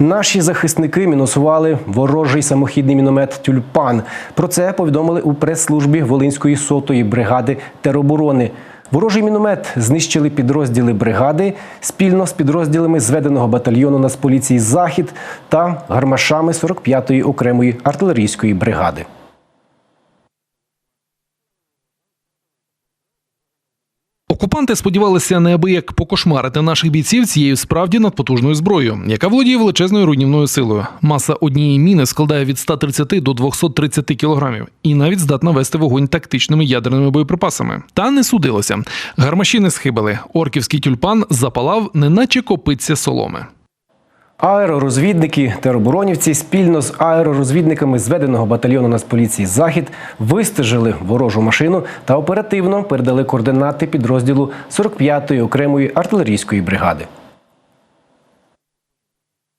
Наші захисники мінусували ворожий самохідний міномет Тюльпан. Про це повідомили у прес-службі Волинської сотої бригади тероборони. Ворожий міномет знищили підрозділи бригади спільно з підрозділами зведеного батальйону Нацполіції Захід та гармашами 45-ї окремої артилерійської бригади. Окупанти сподівалися неабияк покошмарити наших бійців цією справді надпотужною зброєю, яка володіє величезною руйнівною силою. Маса однієї міни складає від 130 до 230 кілограмів і навіть здатна вести вогонь тактичними ядерними боєприпасами. Та не судилося. Гармаші не схибили. Орківський тюльпан запалав, неначе копиться соломи. Аеророзвідники тероборонівці спільно з аеророзвідниками зведеного батальйону Нацполіції Захід вистежили ворожу машину та оперативно передали координати підрозділу 45-ї окремої артилерійської бригади.